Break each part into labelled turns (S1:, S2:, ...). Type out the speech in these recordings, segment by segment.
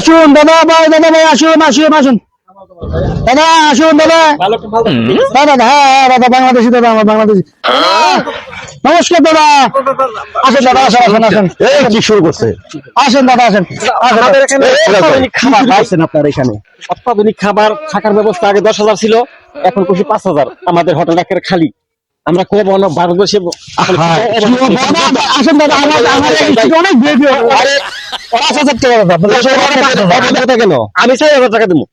S1: আসুন দাদা ভাই দাদা ভাই আসুন আসুন আসুন। দাদা আসুন দাদা। দাদা হ্যাঁ হ্যাঁ দাদা বাংলাদেশি দাদা আমার বাংলাদেশি। নমস্কার দাদা। আসেন দাদা আসেন আসেন আসেন।
S2: এই কি শুরু করছে?
S1: আসেন দাদা আসেন। আসেন
S3: খাবার ভাই।
S2: আপনার এখানে।
S3: অত্যাধুনিক খাবার থাকার ব্যবস্থা আগে দশ হাজার ছিল এখন খুশি পাঁচ হাজার। আমাদের হোটেল একের খালি। আমরা খুব ভারতবর্ষে
S1: আসেন দাদা অনেক বেশি আরে পাঁচ হাজার টাকা দাদা আপনার
S3: কথা কেন? আমি চাই হাজার টাকা দেবো।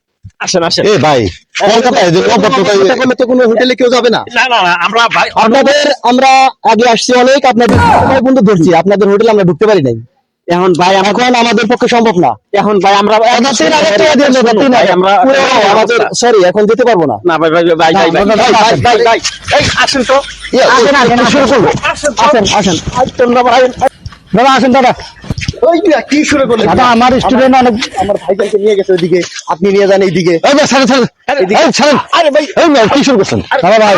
S3: আসেন আসেন।
S2: এ ভাই কলকাতায় যে কলকাতায় তো কোনো হোটেলে কেউ যাবে না।
S3: না না না, আমরা ভাই
S2: আপনাদের আমরা আগে আসছি অনেক আপনাদের সময় বন্ধু ধরছি আপনাদের হোটেলে আমরা ঢুকতে পারি নাই।
S3: এখন ভাই
S2: এখন আমাদের পক্ষে সম্ভব না।
S3: এখন ভাই আমরা
S2: আমাদের সরি এখন যেতে পারব না।
S3: না ভাই ভাই ভাই ভাই ভাই ভাই
S2: না, না, না,
S3: ভাই,
S2: আসেন।
S3: তো।
S2: আসেন আসেন শুরু করব আসেন। আসেন
S3: তোমরা ভাই
S1: দাদা আসেন। দাদা
S2: ওই যে কি শুরু করলেন?
S1: দাদা আমার স্টুডেন্ট অনেক
S2: আমার ভাইজানকে নিয়ে গেছে ওইদিকে আপনি নিয়ে যান এইদিকে।
S3: আরে ভাই।
S2: কি শুরু করছেন?
S1: দাদা ভাই।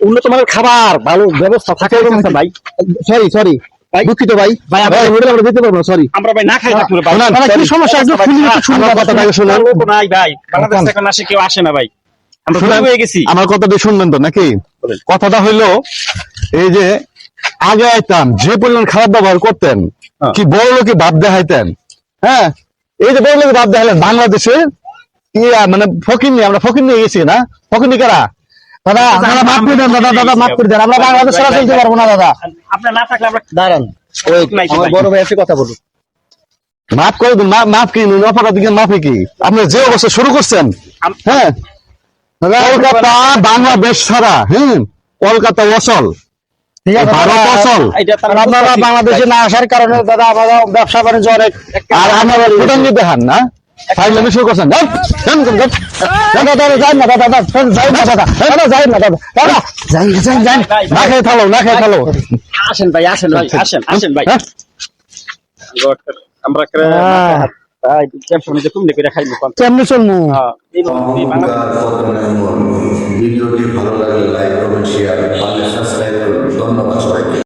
S3: উন্নত মানের খাবার ভালো ব্যবস্থা থাকে ভাই।
S2: সরি সরি দুঃখিত ভাই।
S3: ভাই, আমরা-
S2: ভাই যেতে পারব সরি
S3: আমরা ভাই না খাই থাকব ভাই।
S1: কি সমস্যা? একটু খুলি একটু শুনি
S2: আমার কথাটা শুনুন
S3: নাই ভাই। বাংলাদেশ এখন আসে কেউ আসে না ভাই। আমরা হয়ে গেছি।
S4: আমার কথাটা শুনবেন তো নাকি? কথাটা হইল এই যে আগে আইতাম যে পরিমাণ খারাপ ব্যবহার করতেন
S3: হ্যাঁ।
S4: কি বড় লোকে ভাব দেখাইতেন? হ্যাঁ? এই যে বড় লোকে ভাব দেখালেন বাংলাদেশে ইয়া মানে ফকির নিয়ে আমরা ফকির নিয়ে গেছি না? ফকির নিয়ে কারা?
S1: দাদা মাফ করে দেন দাদা দাদা মাফ করে দেন। আমরা বাংলাদেশ ছাড়া চলতে পারব না দাদা।
S3: আপনার না থাকলে আমরা
S2: দাঁড়ান। ওই আমার বড় ভাই এসে কথা বলুন
S4: মাফ করে দিন মাফ কি অপরাধ দিকে মাফি কি? আপনি যে অবস্থা শুরু করছেন
S3: আম-
S4: হ্যাঁ? কলকাতা বাংলাদেশ ছাড়া হ্যাঁ? কলকাতা অচল।
S1: আপনারা বাংলাদেশে না আসার কারণে দাদা আমাদের ব্যবসা বাণিজ্য অনেক
S4: আর আমার ফুটাঙ্গি দেখান না? ফাইলামি শুরু করছেন যান, যান, যান।
S1: দাদা যাই না দাদা দাদা যাই না দাদা দাদা যাই না দাদা দাদা যাই যাই যাই
S4: না খেয়ে থালো না খেয়ে থালো।
S3: আসেন ভাই আসেন ভাই আসেন আসেন ভাই।
S4: হ্যাঁ?
S3: আমরা ভাই ক্যাপশনে যে কুমড়ে করে খাইবো
S1: কেমনি চলবো
S3: হ্যাঁ এই এই বাংলাদেশ
S5: ভিডিওটি ভালো লাগলে লাইক করবেন শেয়ার পারলে সাবস্ক্রাইব করুন। ধন্যবাদ সবাইকে।